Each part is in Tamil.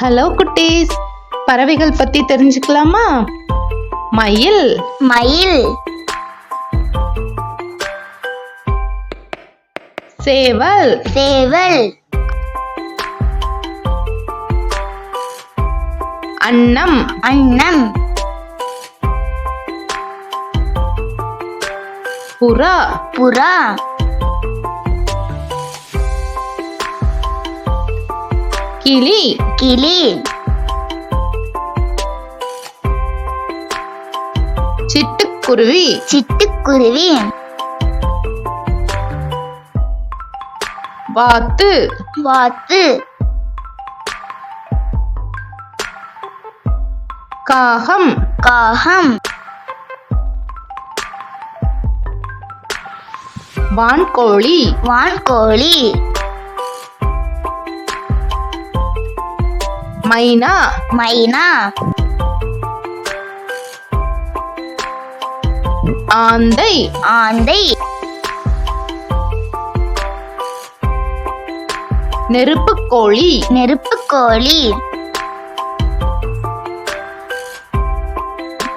ஹலோ குட்டீஸ். பறவைகள் பத்தி தெரிஞ்சுக்கலாமா? மயில். மயில். சேவல். சேவல். அன்னம். அன்னம். புறா. புறா. கிளி. கிளி. சிட்டுக்குருவி. சிட்டுக்குருவி. வாத்து. வாத்து. காகம். காகம். வான்கோழி. வான்கோழி. மைனா? மைனா. ஆந்தை. ஆந்தை. நெருப்புக்கோழி. நெருப்புக்கோழி.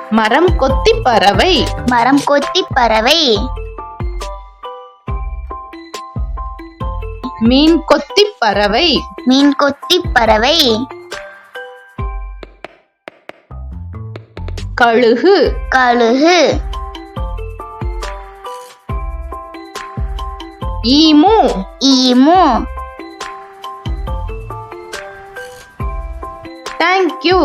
மரம் கொத்தி பறவை. மரம் கொத்தி பறவை. மீன் கொத்தி பறவை. மீன் கொத்தி பறவை. கழுகு. கழுகு. ஈமு. ஈமு. தேங்க்யூ